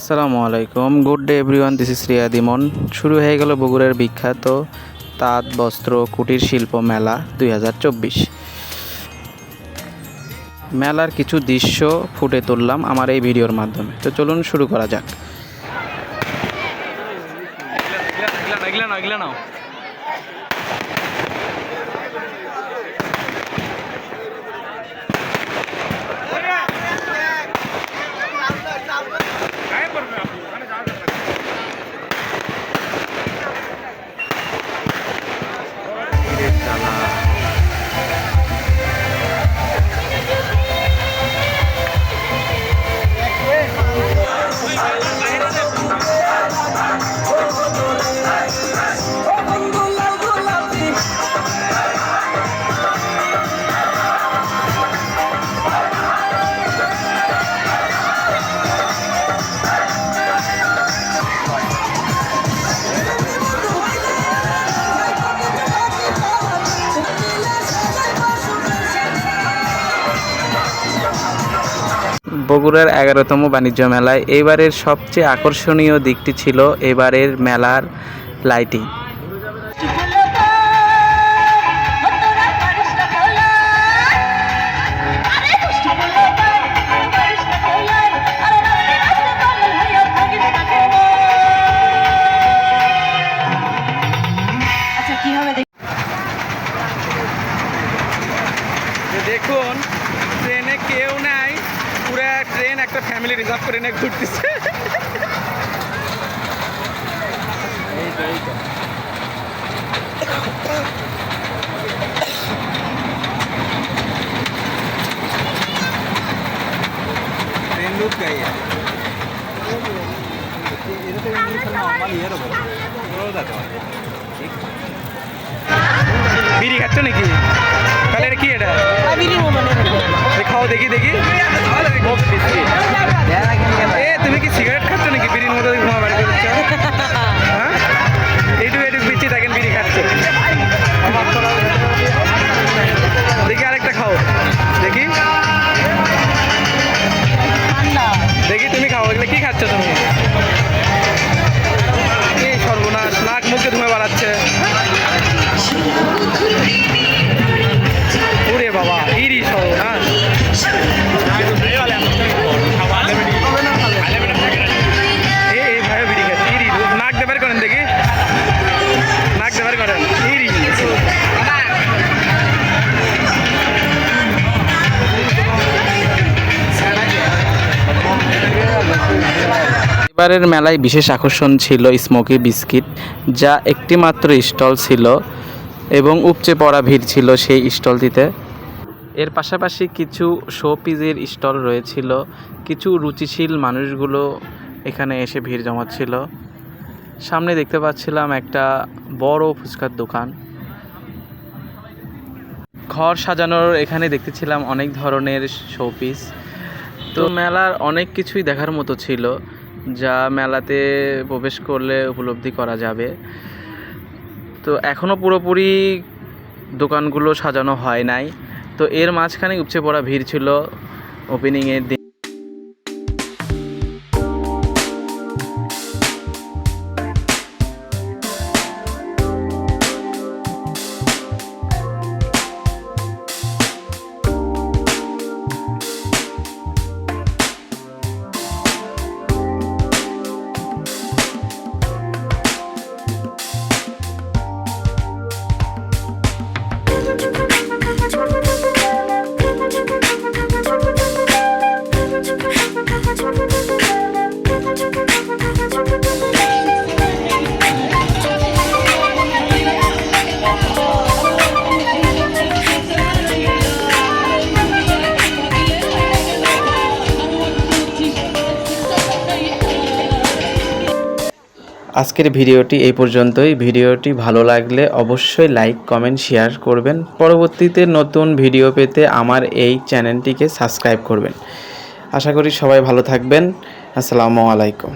আসসালামু আলাইকুম। Good day everyone this is Riya দিমন শুরু হয়ে গেল বগুড়ার বিখ্যাত তাঁত, বস্ত্র, কুটির শিল্প মেলা দুই হাজার চব্বিশ। মেলার কিছু দৃশ্য ফুটে তুললাম আমার এই ভিডিওর মাধ্যমে। তো চলুন শুরু করা যাক। que la বগুড়ার এগারোতম বাণিজ্য মেলায় এবারের সবচেয়ে আকর্ষণীয় দিকটি ছিল এবারের মেলার লাইটিং। দেখুন, ট্রেনে কেউ নাই। পুরো ট্রেন একটা ফ্যামিলি রিজার্ভ করে নিয়ে ঘুরতেছে ट्रेन लूट गई है বিড়ি খাচ্ছ নাকি দেখি দেখি। এ তুমি কি এবারের মেলায় বিশেষ আকর্ষণ ছিল স্মোকি বিস্কিট, যা একটি মাত্র স্টল ছিল এবং উপচে পড়া ভিড় ছিল সেই স্টলটিতে। এর পাশাপাশি কিছু শো পিসের স্টল রয়েছিল, কিছু রুচিশীল মানুষগুলো এখানে এসে ভিড় জমাচ্ছিল। সামনে দেখতে পাচ্ছিলাম একটা বড় ফুচকার দোকান। ঘর সাজানোর এখানে দেখতেছিলাম অনেক ধরনের শোপিস। তো মেলার অনেক কিছুই দেখার মতো ছিল। যা মেলাতে প্রবেশ করলে উপলব্ধি করা যাবে। তো এখনও পুরোপুরি দোকানগুলো সাজানো হয় নাই। তো এর মাঝখানে উপচে পড়া ভিড় ছিল ওপেনিংয়ের দিন। আজকের ভিডিওটি এই পর্যন্তই। ভিডিওটি ভালো লাগলে অবশ্যই লাইক, কমেন্ট, শেয়ার করবেন। পরবর্তীতে নতুন ভিডিও পেতে আমার এই চ্যানেলটিকে সাবস্ক্রাইব করবেন। আশা করি সবাই ভালো থাকবেন। আসসালামু আলাইকুম।